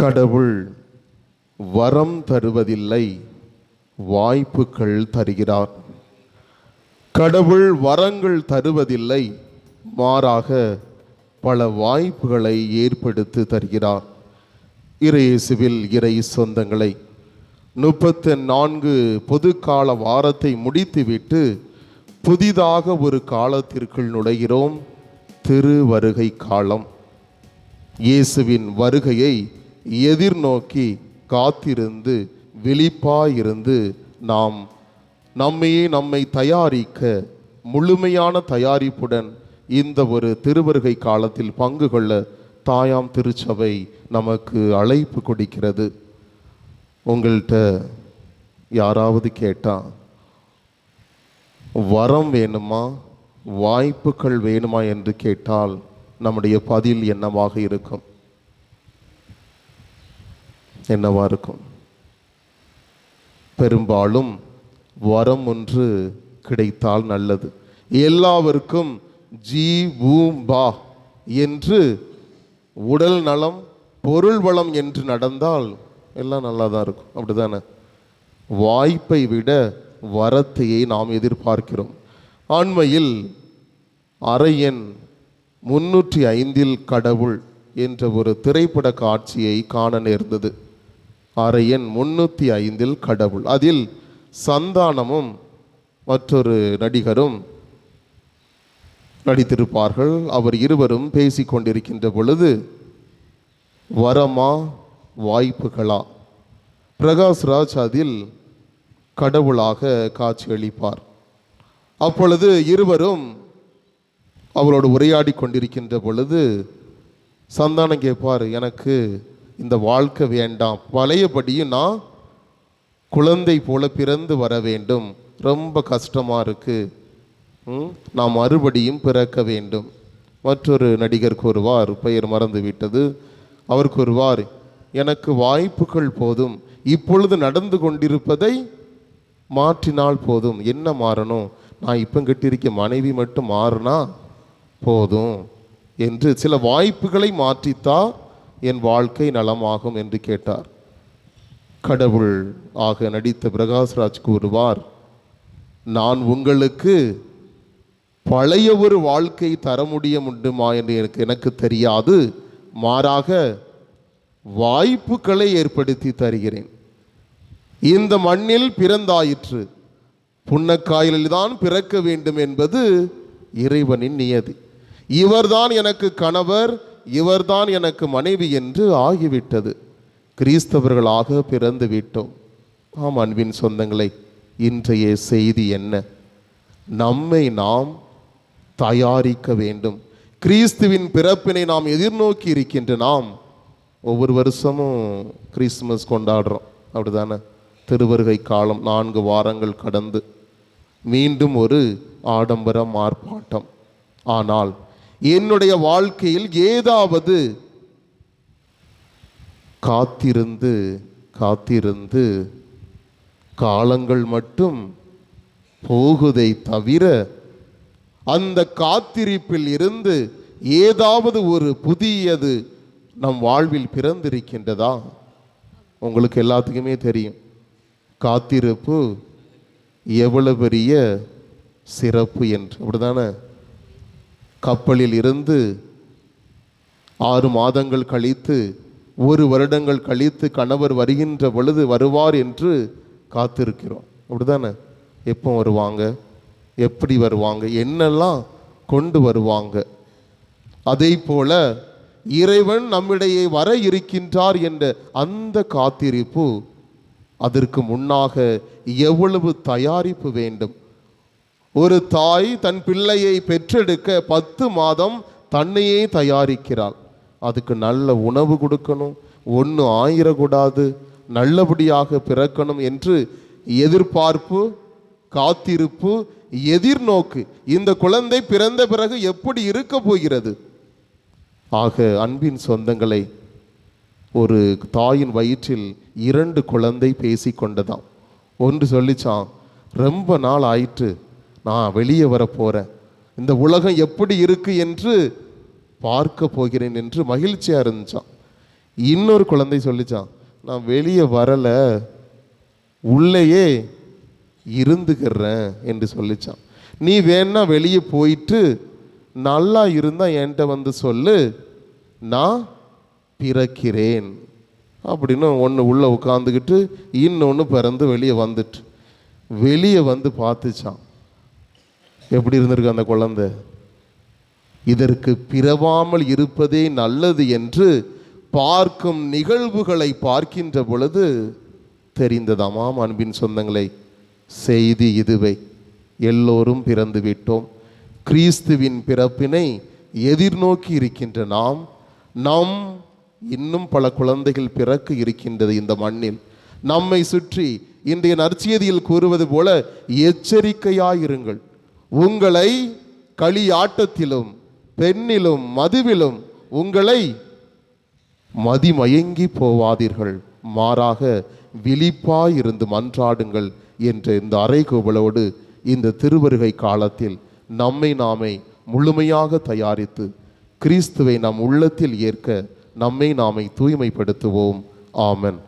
கடவுள் வரம் தருவதில்லை வாய்ப்புகள் தருகிறார். கடவுள் வரங்கள் தருவதில்லை மாறாக பல வாய்ப்புகளை ஏற்படுத்தி தருகிறார். இறையேசுவில் இறை சொந்தங்களை முப்பத்து நான்கு பொது கால வாரத்தை முடித்துவிட்டு புதிதாக ஒரு காலத்திற்குள் நுழைகிறோம். திரு வருகை காலம். இயேசுவின் வருகையை எதிர்நோக்கி காத்திருந்து விழிப்பாயிருந்து நாம் நம்மையே நம்மை தயாரிக்க முழுமையான தயாரிப்புடன் இந்த ஒரு திருவருகை காலத்தில் பங்கு கொள்ள தாயாம் திருச்சபை நமக்கு அழைப்பு கொடுக்கிறது. உங்கள்கிட்ட யாராவது கேட்டா வரம் வேணுமா? வாய்ப்புகள் வேணுமா? என்று கேட்டால் நம்முடைய பதில் என்னவாக இருக்கும்? என்னவாக இருக்கும்? பெரும்பாலும் வரம் ஒன்று கிடைத்தால் நல்லது. எல்லாவருக்கும் ஜி பா என்று உடல் நலம் பொருள் வளம் என்று நடந்தால் எல்லாம் நல்லா தான் இருக்கும். அப்படிதானே? வாய்ப்பை விட வரத்தையே நாம் எதிர்பார்க்கிறோம். ஆண்மையில் அரையன் முன்னூற்றி ஐந்தில் கடவுள் என்ற ஒரு திரைப்பட காட்சியை காண நேர்ந்தது. அரையன் முன்னூற்றி ஐந்தில் கடவுள். அதில் சந்தானமும் மற்றொரு நடிகரும் நடித்திருப்பார்கள். அவர் இருவரும் பேசிக்கொண்டிருக்கின்ற பொழுது வரமா வாய்ப்புகளா? பிரகாஷ்ராஜ் அதில் கடவுளாக காட்சியளிப்பார். அப்பொழுது இருவரும் அவரோடு உரையாடி கொண்டிருக்கின்ற பொழுது சந்தானம் கேட்பார் எனக்கு இந்த வாழ்க்கை வேண்டாம். பழையபடியும் நான் குழந்தை போல பிறந்து வர வேண்டும். ரொம்ப கஷ்டமாக இருக்குது ம், நான் மறுபடியும் பிறக்க வேண்டும். மற்றொரு நடிகர் கூறுவார் பெயர் மறந்து விட்டது. அவர் கூறுவார் எனக்கு வாய்ப்புகள் போதும். இப்பொழுது நடந்து கொண்டிருப்பதை மாற்றினால் போதும். என்ன மாறணும்? நான் இப்போ கட்டியிருக்க மனைவி மட்டும் மாறினா போதும். என்று சில வாய்ப்புகளை மாற்றித்தான் என் வாழ்க்கை நலமாகும் என்று கேட்டார். கடவுள் ஆக நடித்த பிரகாஷ்ராஜ் கூறுவார் நான் உங்களுக்கு பழைய ஒரு வாழ்க்கை தர முடிய முடியுமா என்று எனக்கு எனக்கு தெரியாது. மாறாக வாய்ப்புகளை ஏற்படுத்தி தருகிறேன். இந்த மண்ணில் பிறந்தாயிற்று. புன்னக்காயில்தான் பிறக்க வேண்டும் என்பது இறைவனின் நியதி. இவர்தான் எனக்கு கணவர் இவர்தான் எனக்கு மனைவி என்று ஆகிவிட்டது. கிறிஸ்தவர்களாக பிறந்து விட்டோம். ஆம் அன்பின் சொந்தங்களை இன்றைய செய்தி என்ன? நம்மை நாம் தயாரிக்க வேண்டும். கிறிஸ்துவின் பிறப்பினை நாம் எதிர்நோக்கி இருக்கின்ற நாம் ஒவ்வொரு வருஷமும் கிறிஸ்துமஸ் கொண்டாடுறோம். அப்படிதானே? திருவருகை காலம் நான்கு வாரங்கள் கடந்து மீண்டும் ஒரு ஆடம்பரம் ஆர்ப்பாட்டம் ஆனால் என்னுடைய வாழ்க்கையில் ஏதாவது காத்திருந்து காத்திருந்து காலங்கள் மட்டும் போகுதை தவிர அந்த காத்திருப்பில் இருந்து ஏதாவது ஒரு புதியது நம் வாழ்வில் பிறந்திருக்கின்றதா? உங்களுக்கு எல்லாத்துக்குமே தெரியும். காத்திருப்பு எவ்வளவு பெரிய சிறப்பு என்று. அப்படிதானே கப்பலில் இருந்து ஆறு மாதங்கள் கழித்து ஒரு வருடங்கள் கழித்து கணவர் வருகின்ற பொழுது வருவார் என்று காத்திருக்கிறோம். அப்படிதானே எப்போ வருவாங்க? எப்படி வருவாங்க? என்னெல்லாம் கொண்டு வருவாங்க? அதே போல இறைவன் நம்மிடையே வர இருக்கின்றார் என்ற அந்த காத்திருப்பு அதற்கு முன்னாக எவ்வளவு தயாரிப்பு வேண்டும்? ஒரு தாய் தன் பிள்ளையை பெற்றெடுக்க பத்து மாதம் தன்னையே தயாரிக்கிறாள். அதுக்கு நல்ல உணவு கொடுக்கணும் ஒன்று ஆயிரக்கூடாது நல்லபடியாக பிறக்கணும் என்று எதிர்பார்ப்பு காத்திருப்பு எதிர்நோக்கு இந்த குழந்தை பிறந்த பிறகு எப்படி இருக்க போகிறது? ஆக அன்பின் சொந்தங்களை ஒரு தாயின் வயிற்றில் இரண்டு குழந்தை பேசி கொண்டதாம் ஒன்று சொல்லிச்சான் ரொம்ப நாள் ஆயிற்று நான் வெளியே வர இந்த உலகம் எப்படி இருக்குது என்று பார்க்க போகிறேன் என்று மகிழ்ச்சியாக இருந்துச்சான் இன்னொரு குழந்தை சொல்லிச்சான் நான் வெளியே வரலை உள்ளேயே இருந்துக்கிறேன் என்று சொல்லிச்சான் நீ வேணா வெளியே போயிட்டு நல்லா இருந்தால் என்கிட்ட வந்து சொல்லு நான் பிறக்கிறேன் அப்படின்னு ஒன்று உள்ளே உட்காந்துக்கிட்டு இன்னொன்று பிறந்து வெளியே வந்துட்டு வெளியே வந்து பார்த்துச்சான் எப்படி இருந்திருக்கு அந்த குழந்தை? இதற்கு பிறவாமல் இருப்பதே நல்லது என்று பார்க்கும் நிகழ்வுகளை பார்க்கின்ற பொழுது தெரிந்ததாமாம் அன்பின் சொந்தங்களை செய்தி இதுவை. எல்லோரும் பிறந்து விட்டோம். கிறிஸ்துவின் பிறப்பினை எதிர்நோக்கி இருக்கின்ற நாம் நாம் இன்னும் பல குழந்தைகள் பிறக்க இருக்கின்றது இந்த மண்ணில். நம்மை சுற்றி இன்றைய நற்செய்தியில் கூறுவது போல எச்சரிக்கையாயிருங்கள். உங்களை களியாட்டத்திலும் பெண்ணிலும் மதுவிலும் உங்களை மதிமயங்கி போவாதீர்கள். மாறாக விழிப்பாயிருந்து மன்றாடுங்கள் என்ற இந்த அறைகோவலோடு இந்த திருவருகை காலத்தில் நம்மை நாமே முழுமையாக தயாரித்து கிறிஸ்துவை நம் உள்ளத்தில் ஏற்க நம்மை நாமே தூய்மைப்படுத்துவோம். ஆமன்.